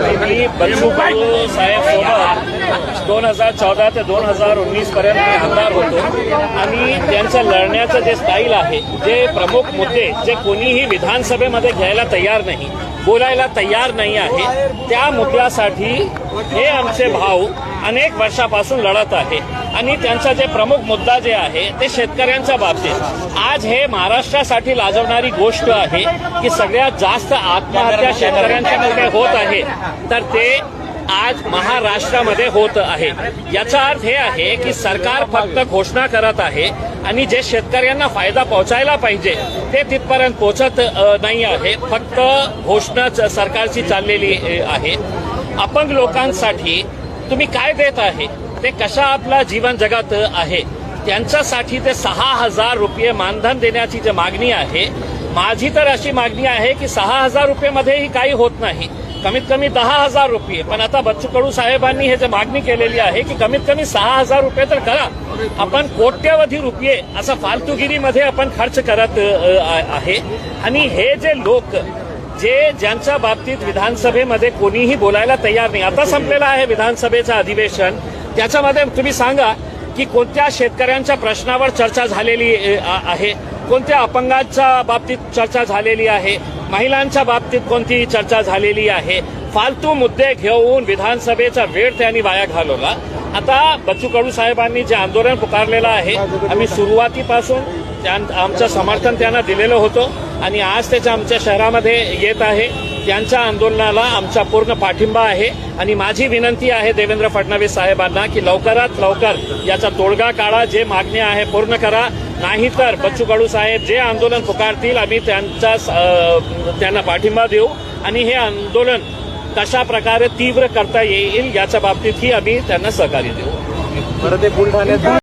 मी दोन हजार चौदा ते दोन हजार उन्नीस पर्यंत मी आमदार होतो. आणि त्यांचं लढण्याचं जे स्टाईल आहे जे प्रमुख मुद्दे जे कोणीही विधानसभेमध्ये घ्यायला तयार नाही बोलायला तयार नाही आहे त्या मुद्द्यासाठी हे आमचे भाऊ अनेक वर्षापासून लढत आहे. आणि त्यांचा जे प्रमुख मुद्दा जे आहे ते शेतकऱ्यांच्या बाबतीत. आज हे महाराष्ट्रासाठी लाजवणारी गोष्ट आहे की सगळ्यात जास्त आत्महत्या शेतकऱ्यांच्याकडे होत आहे. तर ते आज महाराष्ट्रामध्ये होत आहे. याचा अर्थ हे आहे की सरकार फक्त घोषणा करत आहे आणि जे शेतकऱ्यांना फायदा पोहोचायला पाहिजे ते तिथपर्यंत पोहोचत नाही आहे. फक्त घोषणाच सरकारची चाललेली आहे. अपंग लोकांसाठी तुम्ही काय देत आहे? ते कशा आपला जीवन जगत आहे? त्यांच्यासाठी ते सहा हजार रुपये मानधन देण्याची जी मागणी आहे माझी तर अशी मागणी आहे की सहा हजार रुपयेमध्येही काही होत नाही. कमीत कमी दहा हजार रुपये. पण आता बच्चू कडू साहेबांनी हे जे मागणी केलेली आहे की कमीत कमी सहा हजार रुपये तर करा. आपण कोट्यवधी रुपये असा फालतुगिरीमध्ये आपण खर्च करत आ- आहे. आणि हे जे लोक जे ज्यांच्या बाबतीत विधानसभेमध्ये कोणीही बोलायला तयार नाही. आता संपलेलं आहे विधानसभेचं अधिवेशन. त्याच्यामध्ये तुम्ही सांगा की कोणत्या शेतकऱ्यांच्या प्रश्नावर चर्चा झालेली आहे? कोणत्या अपंगांच्या बाबतीत चर्चा झालेली आहे? महिलांच्या बाबतीत कोणती चर्चा झालेली आहे? फालतू मुद्दे घेऊन विधानसभेचा वेळ त्यांनी वाया घालवला. आता बच्चू कडू साहेबांनी जे आंदोलन पुकारलेलं आहे आम्ही सुरुवातीपासून आमचं समर्थन त्यांना दिलेलं होतं आणि आज त्याच्या आमच्या शहरामध्ये येत आहे त्यांच्या आंदोलनाला आमचा पूर्ण पाठिंबा आहे. आणि माझी विनंती आहे देवेंद्र फडणवीस साहेबांना की लवकरात लवकर याचा तोडगा काढा जे मागणी आहे पूर्ण करा. नाहीतर बच्चू कडू साहेब जे आंदोलन पुकारतील आम्ही त्यांचा त्यांना पाठिंबा देऊ आणि हे आंदोलन कशा प्रकारे तीव्र करता येईल याच्या बाबतीतही आम्ही त्यांना सहकार्य देऊ. परत बुलढाण्यात